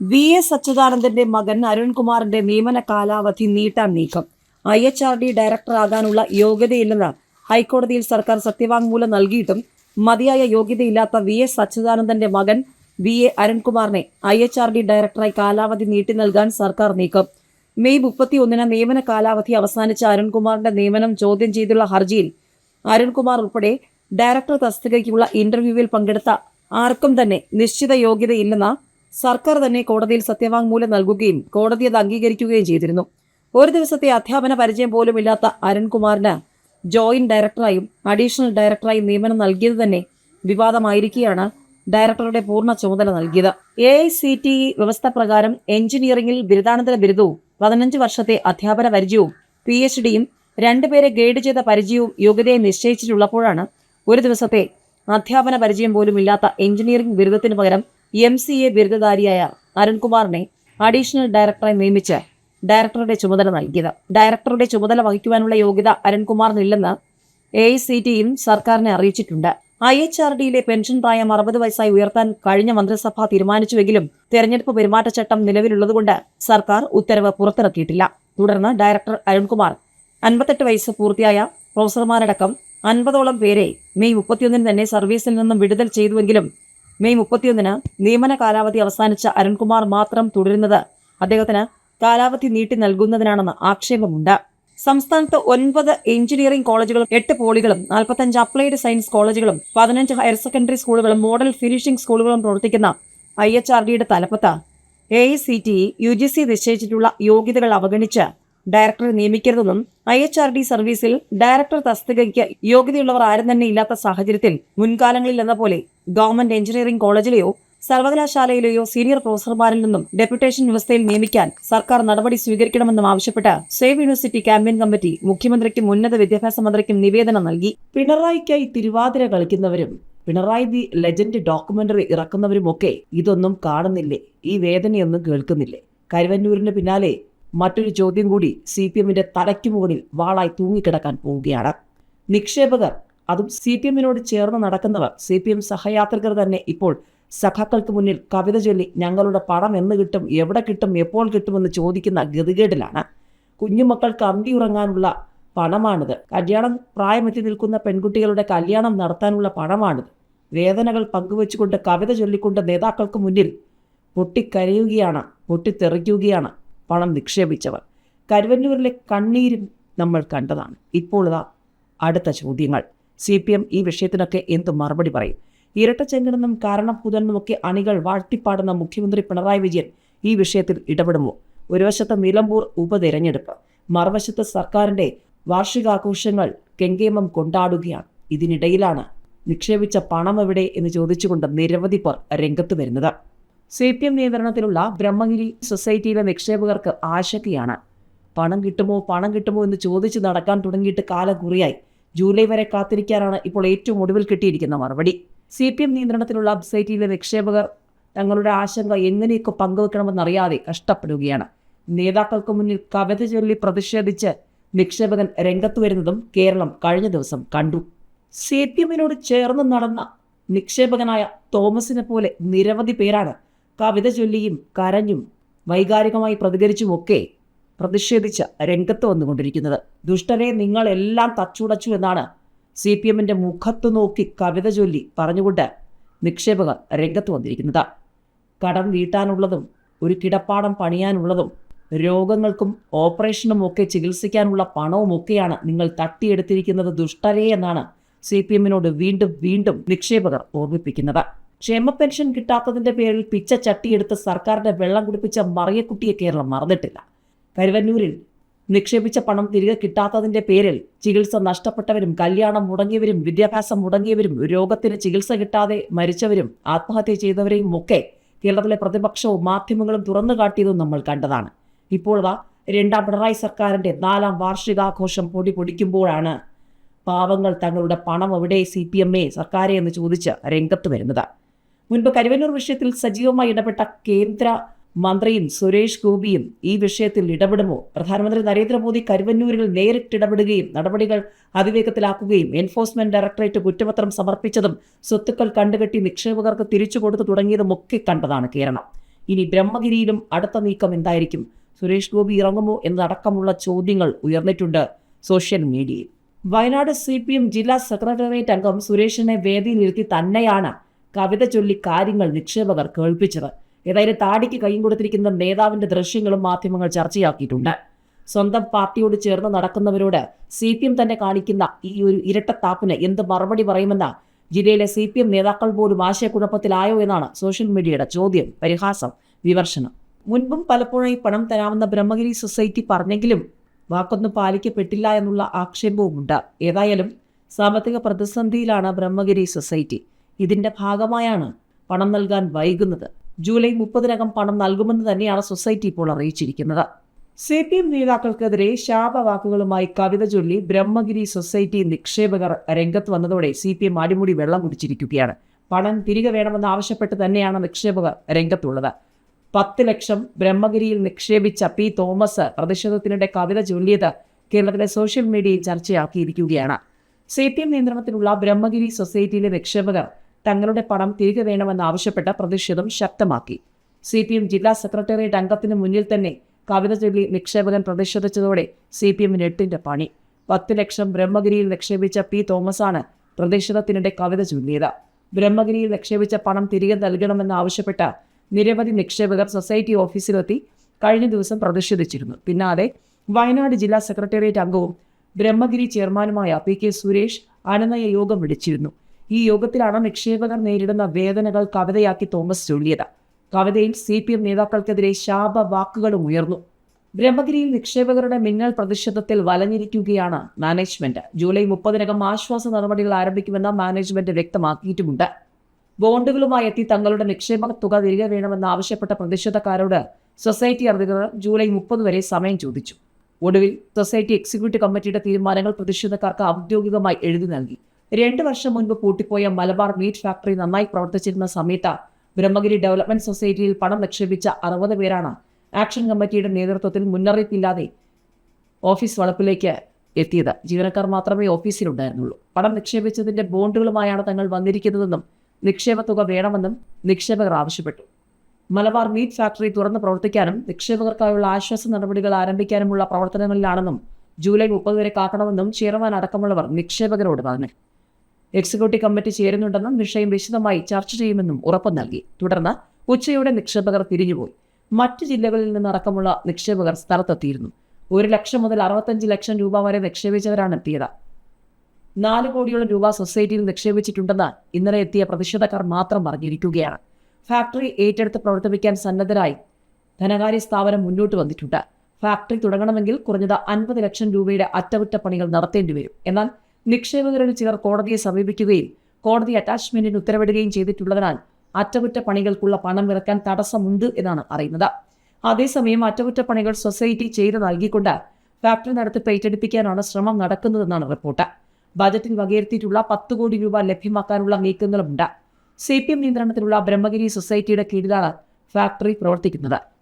V S അച്യുതാനന്ദന്റെ മകൻ അരുൺകുമാറിന്റെ നിയമന കാലാവധി നീട്ടാൻ നീക്കം. ഐ എച്ച് ആർ ഡി ഡയറക്ടറാകാനുള്ള യോഗ്യതയില്ലെന്ന് ഹൈക്കോടതിയിൽ സർക്കാർ സത്യവാങ്മൂലം നൽകിയിട്ടും മതിയായ യോഗ്യതയില്ലാത്ത വി എസ് അച്യുതാനന്ദന്റെ മകൻ വി എ അരുൺകുമാറിനെ ഐ എച്ച് ആർ ഡി ഡയറക്ടറായി കാലാവധി നീട്ടി നൽകാൻ സർക്കാർ നീക്കം. മെയ് മുപ്പത്തി ഒന്നിന് നിയമന കാലാവധി അവസാനിച്ച അരുൺകുമാറിന്റെ നിയമനം ചോദ്യം ചെയ്തുള്ള ഹർജിയിൽ അരുൺകുമാർ ഉൾപ്പെടെ ഡയറക്ടർ തസ്തികയ്ക്കുള്ള ഇന്റർവ്യൂവിൽ പങ്കെടുത്ത ആർക്കും തന്നെ നിശ്ചിത യോഗ്യതയില്ലെന്ന സർക്കാർ തന്നെ കോടതിയിൽ സത്യവാങ്മൂലം നൽകുകയും കോടതി അത് അംഗീകരിക്കുകയും ചെയ്തിരുന്നു. ഒരു ദിവസത്തെ അധ്യാപന പരിചയം പോലും ഇല്ലാത്ത അരുൺകുമാറിന് ജോയിന്റ് ഡയറക്ടറായും അഡീഷണൽ ഡയറക്ടറായും നിയമനം നൽകിയത് തന്നെ വിവാദമായിരിക്കെയാണ് ഡയറക്ടറുടെ പൂർണ ചുമതല നൽകിയത്. A I C T E വ്യവസ്ഥ പ്രകാരം എഞ്ചിനീയറിംഗിൽ ബിരുദാനന്തര ബിരുദവും പതിനഞ്ച് വർഷത്തെ അധ്യാപന പരിചയവും പി എച്ച് ഡിയും രണ്ടുപേരെ ഗൈഡ് ചെയ്ത പരിചയവും യോഗ്യതയെ നിശ്ചയിച്ചിട്ടുള്ളപ്പോഴാണ് ഒരു ദിവസത്തെ അധ്യാപന പരിചയം പോലും ഇല്ലാത്ത എഞ്ചിനീയറിംഗ് ബിരുദത്തിന് പകരം എം സി എ ബിരുദധാരിയായ അരുൺകുമാറിനെ അഡീഷണൽ ഡയറക്ടറായി നിയമിച്ച് ഡയറക്ടറുടെ ചുമതല നൽകിയത്. ഡയറക്ടറുടെ ചുമതല വഹിക്കുവാനുള്ള യോഗ്യത അരുൺകുമാറിനില്ലെന്ന് എ ഐ സി ടിയും സർക്കാരിനെ അറിയിച്ചിട്ടുണ്ട്. ഐ എച്ച് ആർ ഡിയിലെ പെൻഷൻ പ്രായം അറുപത് വയസ്സായി ഉയർത്താൻ കഴിഞ്ഞ മന്ത്രിസഭ തീരുമാനിച്ചുവെങ്കിലും തെരഞ്ഞെടുപ്പ് പെരുമാറ്റച്ചട്ടം നിലവിലുള്ളതുകൊണ്ട് സർക്കാർ ഉത്തരവ് പുറത്തിറക്കിയിട്ടില്ല. തുടർന്ന് ഡയറക്ടർ അരുൺകുമാർ അൻപത്തെട്ട് വയസ്സ് പൂർത്തിയായ പ്രൊഫസർമാരടക്കം അൻപതോളം പേരെ മെയ് മുപ്പത്തിയൊന്നിന് തന്നെ സർവീസിൽ നിന്നും വിടുതൽ ചെയ്തുവെങ്കിലും മെയ് മുപ്പത്തിയൊന്നിന് നിയമന കാലാവധി അവസാനിച്ച അരുൺകുമാർ മാത്രം തുടരുന്നത് അദ്ദേഹത്തിന് കാലാവധി നീട്ടി നൽകുന്നതിനാണെന്ന് ആക്ഷേപമുണ്ട്. സംസ്ഥാനത്ത് ഒൻപത് എഞ്ചിനീയറിംഗ് കോളേജുകളും എട്ട് പോളികളും നാൽപ്പത്തഞ്ച് അപ്ലൈഡ് സയൻസ് കോളേജുകളും പതിനഞ്ച് ഹയർ സെക്കൻഡറി സ്കൂളുകളും മോഡൽ ഫിനിഷിംഗ് സ്കൂളുകളും പ്രവർത്തിക്കുന്ന ഐ എച്ച് ആർ ഡിയുടെ തലപ്പത്ത്. A I C T U G C നിശ്ചയിച്ചിട്ടുള്ള യോഗ്യതകൾ അവഗണിച്ച് ഡയറക്ടറെ നിയമിക്കരുതെന്നും ഐ എച്ച് ആർ ഡി സർവീസിൽ ഡയറക്ടർ തസ്തികയ്ക്ക് യോഗ്യതയുള്ളവർ ആരും തന്നെ ഇല്ലാത്ത സാഹചര്യത്തിൽ മുൻകാലങ്ങളിൽ എന്ന പോലെ ഗവൺമെന്റ് എഞ്ചിനീയറിംഗ് കോളേജിലെയോ സർവകലാശാലയിലെയോ സീനിയർ പ്രൊഫസർമാരിൽ നിന്നും ഡെപ്യൂട്ടേഷൻ വ്യവസ്ഥയിൽ നിയമിക്കാൻ സർക്കാർ നടപടി സ്വീകരിക്കണമെന്നും ആവശ്യപ്പെട്ട് സേവ് യൂണിവേഴ്സിറ്റി ക്യാമ്പയിൻ കമ്മിറ്റി മുഖ്യമന്ത്രിക്കും ഉന്നത വിദ്യാഭ്യാസ മന്ത്രിക്കും നിവേദനം നൽകി. പിണറായിക്കായി തിരുവാതിര കളിക്കുന്നവരും പിണറായി ദി ലെജൻഡ് ഡോക്യുമെന്ററി ഇറക്കുന്നവരുമൊക്കെ ഇതൊന്നും കാണുന്നില്ലേ? ഈ വേദനയൊന്നും കേൾക്കുന്നില്ലേ? കരുവന്നൂരിന് പിന്നാലെ മറ്റൊരു ചോദ്യം കൂടി സി പി എമ്മിന്റെ തലയ്ക്ക് മുകളിൽ വാളായി തൂങ്ങിക്കിടക്കാൻ പോവുകയാണ്. നിക്ഷേപകർ അതും സി പി എമ്മിനോട് ചേർന്ന് നടക്കുന്നവർ സി പി എം സഹയാത്രികർ തന്നെ ഇപ്പോൾ സഖാക്കൾക്ക് മുന്നിൽ കവിത ചൊല്ലി ഞങ്ങളുടെ പണം എന്ന് കിട്ടും എവിടെ കിട്ടും എപ്പോൾ കിട്ടുമെന്ന് ചോദിക്കുന്ന ഗതികേടിലാണ്. കുഞ്ഞുമക്കൾക്ക് അന്തിയുറങ്ങാനുള്ള പണമാണിത്. കല്യാണം പ്രായമെത്തി നിൽക്കുന്ന പെൺകുട്ടികളുടെ കല്യാണം നടത്താനുള്ള പണമാണിത്. വേദനകൾ പങ്കുവെച്ചുകൊണ്ട് കവിത ചൊല്ലിക്കൊണ്ട് നേതാക്കൾക്ക് മുന്നിൽ പൊട്ടിക്കരയുകയാണ് പൊട്ടിത്തെറിക്കുകയാണ് പണം നിക്ഷേപിച്ചവർ. കരുവന്നൂരിലെ കണ്ണീരും നമ്മൾ കണ്ടതാണ്. ഇപ്പോൾ ഇതാ അടുത്ത ചോദ്യങ്ങൾ. സി പി എം ഈ വിഷയത്തിനൊക്കെ എന്ത് മറുപടി പറയും? ഇരട്ടച്ചെങ്കനെന്നും കാരണഭൂതനെന്നുമൊക്കെ അണികൾ വാഴ്ത്തിപ്പാടുന്ന മുഖ്യമന്ത്രി പിണറായി വിജയൻ ഈ വിഷയത്തിൽ ഇടപെടുമോ? ഒരു വശത്ത് നിലമ്പൂർ ഉപതെരഞ്ഞെടുപ്പ്. മറുവശത്ത് സർക്കാരിന്റെ വാർഷികാഘോഷങ്ങൾ കെങ്കേമം കൊണ്ടാടുകയാണ്. ഇതിനിടയിലാണ് നിക്ഷേപിച്ച പണം എവിടെ എന്ന് ചോദിച്ചുകൊണ്ട് നിരവധി പേർ രംഗത്ത് വരുന്നത്. സി പി എം നിയന്ത്രണത്തിലുള്ള ബ്രഹ്മഗിരി സൊസൈറ്റിയിലെ നിക്ഷേപകർക്ക് ആശങ്കയാണ്. പണം കിട്ടുമോ പണം കിട്ടുമോ എന്ന് ചോദിച്ച് നടക്കാൻ തുടങ്ങിയിട്ട് കാലം കുറിയായി. ജൂലൈ വരെ കാത്തിരിക്കാനാണ് ഇപ്പോൾ ഏറ്റവും ഒടുവിൽ കിട്ടിയിരിക്കുന്ന മറുപടി. സി പി എം നിയന്ത്രണത്തിലുള്ള സൊസൈറ്റിയിലെ നിക്ഷേപകർ തങ്ങളുടെ ആശങ്ക എങ്ങനെയൊക്കെ പങ്കുവെക്കണമെന്നറിയാതെ കഷ്ടപ്പെടുകയാണ്. നേതാക്കൾക്ക് മുന്നിൽ കവിത ചൊല്ലി പ്രതിഷേധിച്ച് നിക്ഷേപകൻ രംഗത്ത് വരുന്നതും കേരളം കഴിഞ്ഞ ദിവസം കണ്ടു. സി പി എമ്മിനോട് ചേർന്ന് നടന്ന നിക്ഷേപകനായ തോമസിനെ പോലെ നിരവധി പേരാണ് കവിത ചൊല്ലിയും കരഞ്ഞും വൈകാരികമായി പ്രതികരിച്ചുമൊക്കെ പ്രതിഷേധിച്ച് രംഗത്ത് വന്നുകൊണ്ടിരിക്കുന്നത്. ദുഷ്ടരെ നിങ്ങളെല്ലാം തച്ചുടച്ചു എന്നാണ് സി പി എമ്മിന്റെ മുഖത്ത് നോക്കി കവിത ചൊല്ലി പറഞ്ഞുകൊണ്ട് നിക്ഷേപകർ രംഗത്ത് വന്നിരിക്കുന്നത്. കടം വീട്ടാനുള്ളതും ഒരു കിടപ്പാടം പണിയാനുള്ളതും രോഗങ്ങൾക്കും ഓപ്പറേഷനും ഒക്കെ ചികിത്സിക്കാനുള്ള പണവുമൊക്കെയാണ് നിങ്ങൾ തട്ടിയെടുത്തിരിക്കുന്നത് ദുഷ്ടരേ എന്നാണ് സി പി എമ്മിനോട് വീണ്ടും വീണ്ടും നിക്ഷേപകർ ഓർമ്മിപ്പിക്കുന്നത്. ക്ഷേമ പെൻഷൻ കിട്ടാത്തതിന്റെ പേരിൽ പിച്ച ചട്ടിയെടുത്ത് സർക്കാരിന്റെ വെള്ളം കുടിപ്പിച്ച മറിയക്കുട്ടിയെ കേരളം മറന്നിട്ടില്ല. കരുവന്നൂരിൽ നിക്ഷേപിച്ച പണം തിരികെ കിട്ടാത്തതിന്റെ പേരിൽ ചികിത്സ നഷ്ടപ്പെട്ടവരും കല്യാണം മുടങ്ങിയവരും വിദ്യാഭ്യാസം മുടങ്ങിയവരും രോഗത്തിന് ചികിത്സ കിട്ടാതെ മരിച്ചവരും ആത്മഹത്യ ചെയ്തവരെയും ഒക്കെ കേരളത്തിലെ പ്രതിപക്ഷവും മാധ്യമങ്ങളും തുറന്നു കാട്ടിയതും നമ്മൾ കണ്ടതാണ്. ഇപ്പോൾ രണ്ടാം പിണറായി സർക്കാരിന്റെ നാലാം വാർഷികാഘോഷം പൊടി പൊടിക്കുമ്പോഴാണ് പാവങ്ങൾ തങ്ങളുടെ പണം എവിടെ സി പി എം എ സർക്കാരെ എന്ന് ചോദിച്ച് രംഗത്ത് വരുന്നത്. മുൻപ് കരുവന്നൂർ വിഷയത്തിൽ സജീവമായി ഇടപെട്ട കേന്ദ്ര മന്ത്രിയും സുരേഷ് ഗോപിയും ഈ വിഷയത്തിൽ ഇടപെടുമോ? പ്രധാനമന്ത്രി നരേന്ദ്രമോദി കരുവന്നൂരിൽ നേരിട്ട് ഇടപെടുകയും നടപടികൾ അതിവേഗത്തിലാക്കുകയും എൻഫോഴ്സ്മെന്റ് ഡയറക്ടറേറ്റ് കുറ്റപത്രം സമർപ്പിച്ചതും സ്വത്തുക്കൾ കണ്ടുകെട്ടി നിക്ഷേപകർക്ക് തിരിച്ചു കൊടുത്തു തുടങ്ങിയതും ഒക്കെ കണ്ടതാണ് കേരളം. ഇനി ബ്രഹ്മഗിരിയിലും അടുത്ത നീക്കം എന്തായിരിക്കും? സുരേഷ് ഗോപി ഇറങ്ങുമോ എന്നതടക്കമുള്ള ചോദ്യങ്ങൾ ഉയർന്നിട്ടുണ്ട് സോഷ്യൽ മീഡിയയിൽ. വയനാട് സി പി എം ജില്ലാ സെക്രട്ടേറിയറ്റ് അംഗം സുരേഷിനെ വേദിയിലിരുത്തി തന്നെയാണ് കവിത ചൊല്ലി കാര്യങ്ങൾ നിക്ഷേപകർ കേൾപ്പിച്ചത്. ഏതായാലും താടിക്ക് കൈയും കൊടുത്തിരിക്കുന്ന നേതാവിന്റെ ദൃശ്യങ്ങളും മാധ്യമങ്ങൾ ചർച്ചയാക്കിയിട്ടുണ്ട്. സ്വന്തം പാർട്ടിയോട് ചേർന്ന് നടക്കുന്നവരോട് സി പി എം തന്നെ കാണിക്കുന്ന ഈ ഒരു ഇരട്ടത്താപ്പിന് എന്ത് മറുപടി പറയുമെന്ന ജില്ലയിലെ സി പി എം നേതാക്കൾ പോലും ആശയക്കുഴപ്പത്തിലായോ എന്നാണ് സോഷ്യൽ മീഡിയയുടെ ചോദ്യം പരിഹാസം വിമർശനം. മുൻപും പലപ്പോഴും ഈ പണം തരാമെന്ന ബ്രഹ്മഗിരി സൊസൈറ്റി പറഞ്ഞെങ്കിലും വാക്കൊന്നും പാലിക്കപ്പെട്ടില്ല എന്നുള്ള ആക്ഷേപവുമുണ്ട്. ഏതായാലും സാമ്പത്തിക പ്രതിസന്ധിയിലാണ് ബ്രഹ്മഗിരി സൊസൈറ്റി. ഇതിന്റെ ഭാഗമായാണ് പണം നൽകാൻ വൈകുന്നത്. ജൂലൈ മുപ്പതിനകം പണം നൽകുമെന്ന് തന്നെയാണ് സൊസൈറ്റി ഇപ്പോൾ അറിയിച്ചിരിക്കുന്നത്. സി പി എം നേതാക്കൾക്കെതിരെ ശാപവാക്കുകളുമായി കവിത ചൊല്ലി ബ്രഹ്മഗിരി സൊസൈറ്റി നിക്ഷേപകർ രംഗത്ത് വന്നതോടെ സി പി എം അടിമുടി വെള്ളം കുടിച്ചിരിക്കുകയാണ്. പണം തിരികെ വേണമെന്ന് ആവശ്യപ്പെട്ട് തന്നെയാണ് നിക്ഷേപകർ രംഗത്തുള്ളത്. പത്ത് ലക്ഷം ബ്രഹ്മഗിരിയിൽ നിക്ഷേപിച്ച പി തോമസ് പ്രതിഷേധത്തിനിടെ കവിത ചൊല്ലിയത് കേരളത്തിലെ സോഷ്യൽ മീഡിയയിൽ ചർച്ചയാക്കിയിരിക്കുകയാണ്. സി പി എം നിയന്ത്രണത്തിലുള്ള ബ്രഹ്മഗിരി സൊസൈറ്റിയിലെ നിക്ഷേപകർ തങ്ങളുടെ പണം തിരികെ വേണമെന്നാവശ്യപ്പെട്ട പ്രതിഷേധം ശക്തമാക്കി. സി പി എം ജില്ലാ സെക്രട്ടേറിയറ്റ് അംഗത്തിന് മുന്നിൽ തന്നെ കവിത ചൊല്ലി നിക്ഷേപകൻ പ്രതിഷേധിച്ചതോടെ സി പി എമ്മിന് എട്ടിന്റെ പണി. പത്ത് ലക്ഷം ബ്രഹ്മഗിരിയിൽ നിക്ഷേപിച്ച പി തോമസാണ് പ്രതിഷേധത്തിനിടെ കവിത ചൊല്ലിയത്. ബ്രഹ്മഗിരിയിൽ നിക്ഷേപിച്ച പണം തിരികെ നൽകണമെന്നാവശ്യപ്പെട്ട നിരവധി നിക്ഷേപകർ സൊസൈറ്റി ഓഫീസിലെത്തി കഴിഞ്ഞ ദിവസം പ്രതിഷേധിച്ചിരുന്നു. പിന്നാലെ വയനാട് ജില്ലാ സെക്രട്ടേറിയറ്റ് അംഗവും ബ്രഹ്മഗിരി ചെയർമാനുമായ പി കെ സുരേഷ് അനനയ യോഗം വിളിച്ചിരുന്നു. ഈ യോഗത്തിലാണ് നിക്ഷേപകർ നേരിടുന്ന വേദനകൾ കവിതയാക്കി തോമസ് ചൊല്ലിയത്. കവിതയിൽ സി പി എം നേതാക്കൾക്കെതിരെ ശാപവാക്കുകളും ഉയർന്നു. ബ്രഹ്മഗിരിയിൽ നിക്ഷേപകരുടെ മിന്നൽ പ്രതിഷേധത്തിൽ വലഞ്ഞിരിക്കുകയാണ് മാനേജ്മെന്റ്. ജൂലൈ മുപ്പതിനകം ആശ്വാസ നടപടികൾ ആരംഭിക്കുമെന്ന് മാനേജ്മെന്റ് വ്യക്തമാക്കിയിട്ടുമുണ്ട്. ബോണ്ടുകളുമായി എത്തി തങ്ങളുടെ നിക്ഷേപക തുക തിരികെ വേണമെന്ന് ആവശ്യപ്പെട്ട പ്രതിഷേധക്കാരോട് സൊസൈറ്റി അധികൃതർ ജൂലൈ മുപ്പത് വരെ സമയം ചോദിച്ചു. ഒടുവിൽ സൊസൈറ്റി എക്സിക്യൂട്ടീവ് കമ്മിറ്റിയുടെ തീരുമാനങ്ങൾ പ്രതിഷേധക്കാർക്ക് ഔദ്യോഗികമായി എഴുതി നൽകി. രണ്ട് വർഷം മുൻപ് പൂട്ടിപ്പോയ മലബാർ മീറ്റ് ഫാക്ടറി നന്നായി പ്രവർത്തിച്ചിരുന്ന സമയത്ത് ബ്രഹ്മഗിരി ഡെവലപ്മെന്റ് സൊസൈറ്റിയിൽ പണം നിക്ഷേപിച്ച അറുപത് പേരാണ് ആക്ഷൻ കമ്മിറ്റിയുടെ നേതൃത്വത്തിൽ മുന്നറിയിപ്പില്ലാതെ ഓഫീസ് വളപ്പിലേക്ക് എത്തിയത്. ജീവനക്കാർ മാത്രമേ ഓഫീസിലുണ്ടായിരുന്നുള്ളൂ. പണം നിക്ഷേപിച്ചതിന്റെ ബോണ്ടുകളുമായാണ് തങ്ങൾ വന്നിരിക്കുന്നതെന്നും നിക്ഷേപ തുക വേണമെന്നും നിക്ഷേപകർ ആവശ്യപ്പെട്ടു. മലബാർ മീറ്റ് ഫാക്ടറി തുറന്ന് പ്രവർത്തിക്കാനും നിക്ഷേപകർക്കായുള്ള ആശ്വാസ നടപടികൾ ആരംഭിക്കാനുമുള്ള പ്രവർത്തനങ്ങളിലാണെന്നും ജൂലൈ മുപ്പത് വരെ കാക്കണമെന്നും ചെയർമാൻ അടക്കമുള്ളവർ നിക്ഷേപകരോട് പറഞ്ഞു. എക്സിക്യൂട്ടീവ് കമ്മിറ്റി ചേരുന്നുണ്ടെന്നും വിഷയം വിശദമായി ചർച്ച ചെയ്യുമെന്നും ഉറപ്പു നൽകി. തുടർന്ന് ഉച്ചയോടെ നിക്ഷേപകർ തിരിഞ്ഞുപോയി. മറ്റ് ജില്ലകളിൽ നിന്നടക്കമുള്ള നിക്ഷേപകർ സ്ഥലത്തെത്തിയിരുന്നു. ഒരു ലക്ഷം മുതൽ അറുപത്തഞ്ച് ലക്ഷം രൂപ വരെ നിക്ഷേപിച്ചവരാണ് എത്തിയത്. നാല് കോടിയോളം രൂപ സൊസൈറ്റിയിൽ നിക്ഷേപിച്ചിട്ടുണ്ടെന്ന് ഇന്നലെ എത്തിയ പ്രതിഷേധക്കാർ മാത്രം പറഞ്ഞിരിക്കുകയാണ്. ഫാക്ടറി ഏറ്റെടുത്ത് പ്രവർത്തിപ്പിക്കാൻ സന്നദ്ധരായി ധനകാര്യ സ്ഥാപനം മുന്നോട്ട് വന്നിട്ടുണ്ട്. ഫാക്ടറി തുടങ്ങണമെങ്കിൽ കുറഞ്ഞത് അൻപത് ലക്ഷം രൂപയുടെ അറ്റകുറ്റപ്പണികൾ നടത്തേണ്ടി വരും. എന്നാൽ നിക്ഷേപകരിൽ ചിലർ കോടതിയെ സമീപിക്കുകയും കോടതി അറ്റാച്ച്മെന്റിന് ഉത്തരവിടുകയും ചെയ്തിട്ടുള്ളതിനാൽ അറ്റകുറ്റപ്പണികൾക്കുള്ള പണം ഇറക്കാൻ തടസ്സമുണ്ട് എന്നാണ് അറിയുന്നത്. അതേസമയം അറ്റകുറ്റപ്പണികൾ സൊസൈറ്റി ചെയ്ത് നൽകിക്കൊണ്ട് ഫാക്ടറി നടത്തിപ്പ് ഏറ്റെടുപ്പിക്കാനാണ് ശ്രമം നടക്കുന്നതെന്നാണ് റിപ്പോർട്ട്. ബജറ്റിൽ വകയിരുത്തിയിട്ടുള്ള പത്ത് കോടി രൂപ ലഭ്യമാക്കാനുള്ള നീക്കങ്ങളുമുണ്ട്. സി പി എം നിയന്ത്രണത്തിലുള്ള ബ്രഹ്മഗിരി സൊസൈറ്റിയുടെ കീഴിലാണ് ഫാക്ടറി പ്രവർത്തിക്കുന്നത്.